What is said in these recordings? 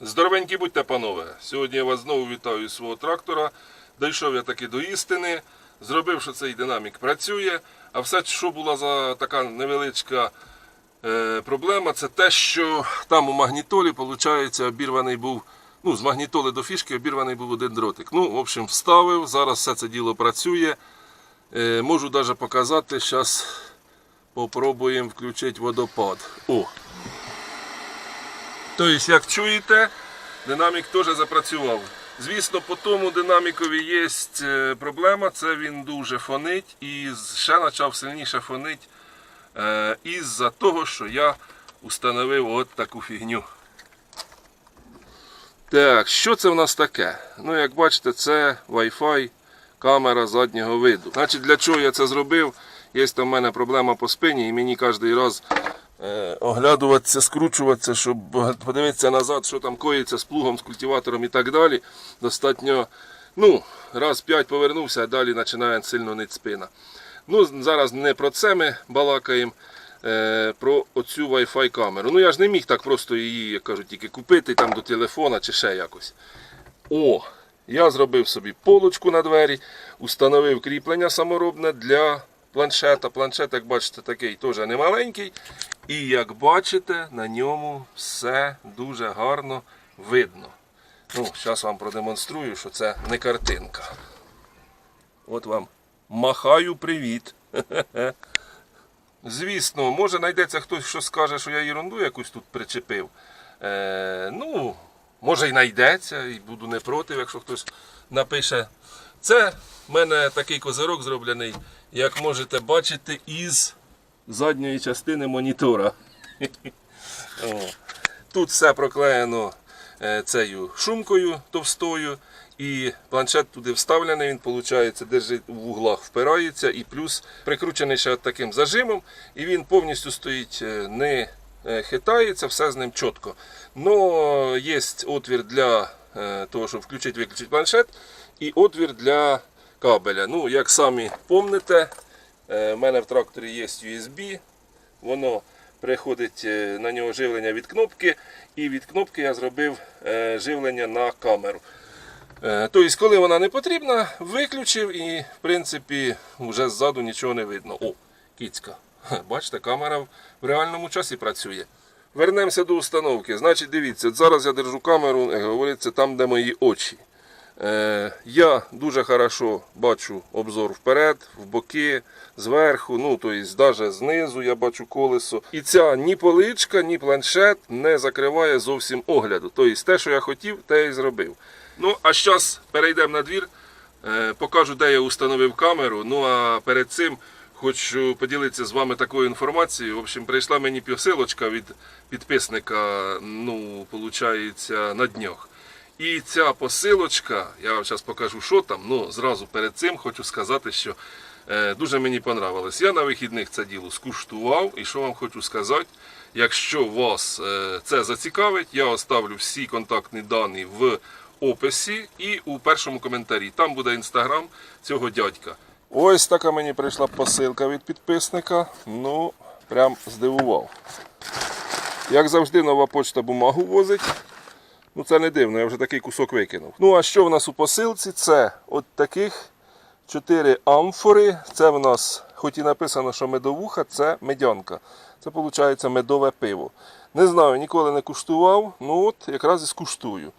Здоровенькі будьте, панове. Сьогодні я вас знову вітаю з свого трактора. Дійшов я таки до істини. Зробив, що цей динамік працює. А все, що була за така невеличка е, проблема, це те, що там у магнітолі, виходить, обірваний був. Ну, з магнітоли до фішки обірваний був один дротик. Ну, в общем, вставив. Зараз все це діло працює. Е, можу навіть показати. Зараз попробуємо включити водопад. О! Тобто, як чуєте, динамік теж запрацював. Звісно, по тому динамікові є е, проблема, це він дуже фонить і ще почав сильніше фонить е, із-за того, що я установив от таку фігню. Так, що це в нас таке? Ну, як бачите, це Wi-Fi камера заднього виду. Значить, для чого я це зробив? Є там в мене проблема по спині, і мені кожен раз оглядуватися, скручуватися, щоб подивитися назад, що там коїться з плугом, з культиватором і так далі. Достатньо, ну, раз п'ять повернувся, а далі починає сильно нить спина. Ну, зараз не про це ми балакаємо. е, Про оцю Wi-Fi камеру. Ну я ж не міг так просто її, як кажуть, тільки купити там до телефона чи ще якось. О, я зробив собі полочку на двері, установив кріплення саморобне для планшета. Планшет, як бачите, такий теж немаленький. І як бачите, на ньому все дуже гарно видно. Ну, Зараз вам продемонструю, що це не картинка. От вам махаю привіт. Звісно, може знайдеться хтось, що скаже, що я ерунду якусь тут причепив. Е, ну, може й знайдеться, і буду не проти, якщо хтось напише. Це в мене такий козирок зроблений, як можете бачити, із задньої частини монітора. Тут все проклеєно е, цією шумкою товстою. І планшет туди вставлений, він виходить, держить в углах, впирається і плюс прикручений ще таким зажимом, і він повністю стоїть, е, не е, хитається, все з ним чітко. Но є отвір для того, щоб включити-виключити планшет, і отвір для кабеля. Ну, як самі помните, е, в мене в тракторі є USB, воно приходить е, на нього живлення від кнопки, і від кнопки я зробив е, живлення на камеру. Е, Тобто, коли вона не потрібна, виключив і, в принципі, вже ззаду нічого не видно. О, кіцька. Бачите, камера в реальному часі працює. Вернемося до установки. Значить, дивіться, зараз я держу камеру, говориться, там, де мої очі. Е, я дуже хорошо бачу обзор вперед, в боки, зверху, ну тобто навіть знизу я бачу колесо. І ця ні поличка, ні планшет не закриває зовсім огляду. Тобто те, що я хотів, те я і зробив. Ну, а зараз перейдемо на двір, е, покажу, де я установив камеру. Ну а перед цим хочу поділитися з вами такою інформацією. В общем, прийшла мені посилочка від підписника, ну, виходить, на днях. І ця посилочка, я вам зараз покажу, що там. Ну, зразу перед цим хочу сказати, що е, дуже мені понравилось. Я на вихідних це діло скуштував, і що вам хочу сказати. Якщо вас е, це зацікавить, я оставлю всі контактні дані в описі і у першому коментарі. Там буде інстаграм цього дядька. Ось така мені прийшла посилка від підписника. Ну, прям здивував. Як завжди, нова почта бумагу возить. Ну це не дивно, я вже такий кусок викинув. Ну а що в нас у посилці? Це от таких 4 амфори. Це в нас, хоч і написано, що медовуха, це медянка. Це виходить медове пиво. Не знаю, ніколи не куштував, ну от якраз і скуштую.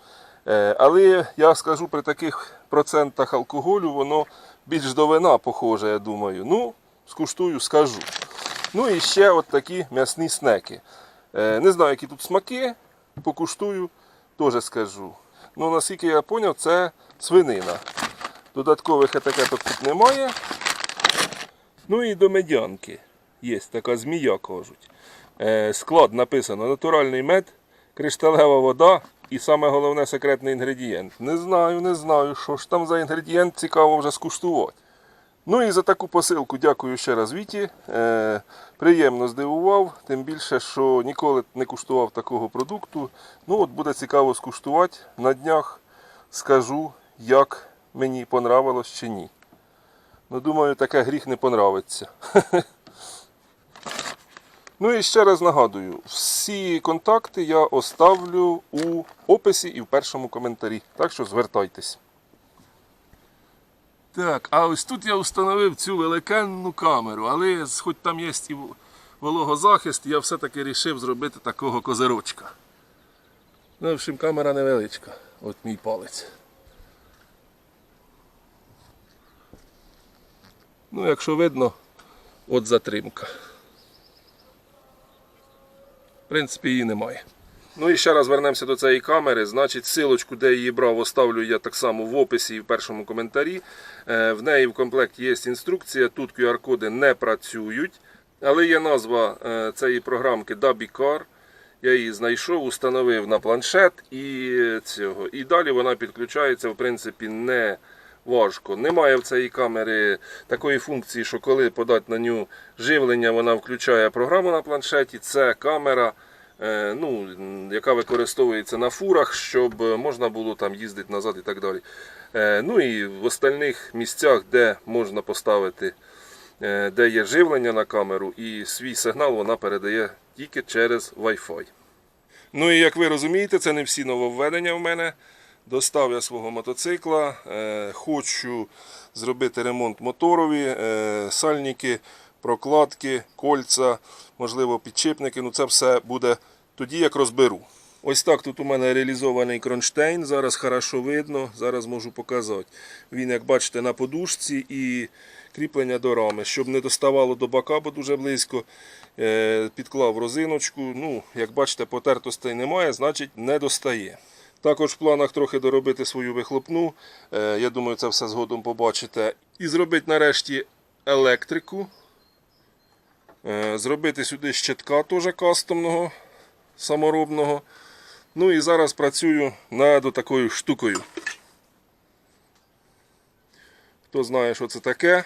Е, Але я скажу, при таких процентах алкоголю воно більш до вина похоже, я думаю. Ну, скуштую, скажу. Ну і ще от такі м'ясні снеки. Е, Не знаю, які тут смаки, покуштую, теж скажу. Ну, наскільки я зрозумів, це свинина. Додаткових етикеток тут немає. Ну і до медянки. Є така змія, кажуть. Е, Склад написано натуральний мед, кришталева вода і саме головне секретний інгредієнт. Не знаю, не знаю, що ж там за інгредієнт цікаво вже скуштувати. Ну і за таку посилку дякую ще раз Віті. Е, приємно здивував, тим більше, що ніколи не куштував такого продукту. Ну от буде цікаво скуштувати. На днях скажу, як мені понравилось чи ні. Ну, думаю, таке гріх не понравиться. Ну і ще раз нагадую, всі контакти я оставлю у описі і в першому коментарі. Так що звертайтесь. Так, а ось тут я встановив цю великенну камеру, але хоч там є і вологозахист, я все-таки вирішив зробити такого козирочка. Ну, в общем, камера невеличка. От мій палець. Ну, якщо видно, от затримка. В принципі, її немає. Ну і ще раз вернемося до цієї камери. Значить, силочку, де її брав, оставлю я так само в описі і в першому коментарі. Е, В неї в комплекті є інструкція. Тут QR-коди не працюють. Але є назва е, цієї програмки DabiCar. Я її знайшов, установив на планшет і цього. І далі вона підключається, в принципі, не важко. Немає в цієї камери такої функції, що коли подати на нього живлення, вона включає програму на планшеті. Це камера, ну, яка використовується на фурах, щоб можна було там їздити назад і так далі. Е, Ну і в остальних місцях, де можна поставити, е, де є живлення на камеру, і свій сигнал вона передає тільки через Wi-Fi. Ну і як ви розумієте, це не всі нововведення в мене. Достав я свого мотоцикла, е, хочу зробити ремонт моторові, е, сальники, прокладки, кольця, можливо, підчипники. Ну це все буде тоді, як розберу. Ось так тут у мене реалізований кронштейн. Зараз хорошо видно, зараз можу показати. Він, як бачите, на подушці і кріплення до рами. Щоб не доставало до бока, бо дуже близько. е, Підклав розиночку. Ну, як бачите, потертостей немає, значить не достає. Також в планах трохи доробити свою вихлопну. Е, Я думаю, це все згодом побачите. І зробити нарешті електрику. Е, Зробити сюди щитка теж кастомного, саморобного. Ну і зараз працюю над такою штукою. Хто знає, що це таке,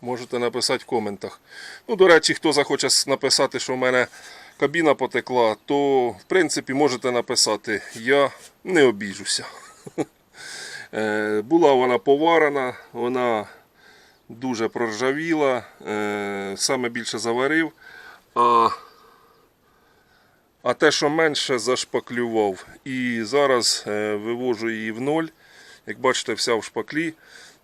можете написати в коментах. Ну, до речі, хто захоче написати, що в мене кабіна потекла, то в принципі можете написати. Я не обіжуся. Е, Була вона поварена, вона дуже проржавіла, е, саме більше заварив. А те, що менше, зашпаклював. І зараз е, вивожу її в ноль. Як бачите, вся в шпаклі.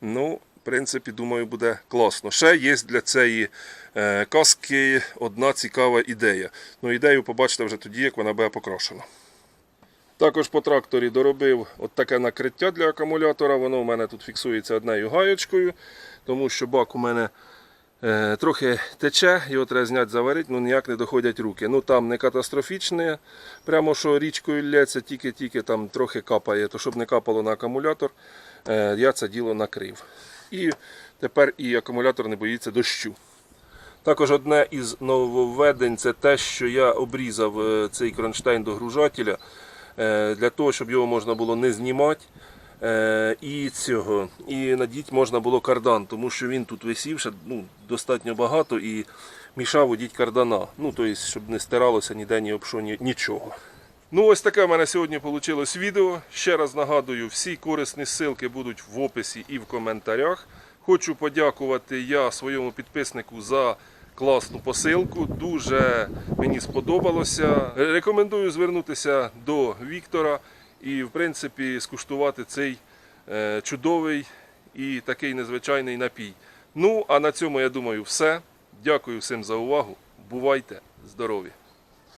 Ну, в принципі, думаю, буде класно. Ще є для цієї е, каски одна цікава ідея. Ну, ідею побачите вже тоді, як вона буде покрашена. Також по тракторі доробив от таке накриття для акумулятора. Воно у мене тут фіксується однією гаєчкою, тому що бак у мене е, трохи тече, його треба зняти, заварити, ну ніяк не доходять руки. Ну там не катастрофічне, прямо що річкою лється, тільки-тільки там трохи капає, то щоб не капало на акумулятор, е, я це діло накрив. І тепер і акумулятор не боїться дощу. Також одне із нововведень це те, що я обрізав е, цей кронштейн до гружателя е, для того, щоб його можна було не знімати. Е, І цього, і надіть можна було кардан, тому що він тут висів ще ну, достатньо багато і мішав одіть кардана. Ну, тобто, щоб не стиралося ніде ні об що, ні, нічого. Ну, ось таке в мене сьогодні вийшло відео. Ще раз нагадую, всі корисні ссылки будуть в описі і в коментарях. Хочу подякувати я своєму підписнику за класну посилку. Дуже мені сподобалося. Рекомендую звернутися до Віктора і, в принципі, скуштувати цей е, чудовий і такий незвичайний напій. Ну, а на цьому я думаю, все. Дякую всім за увагу. Бувайте здорові!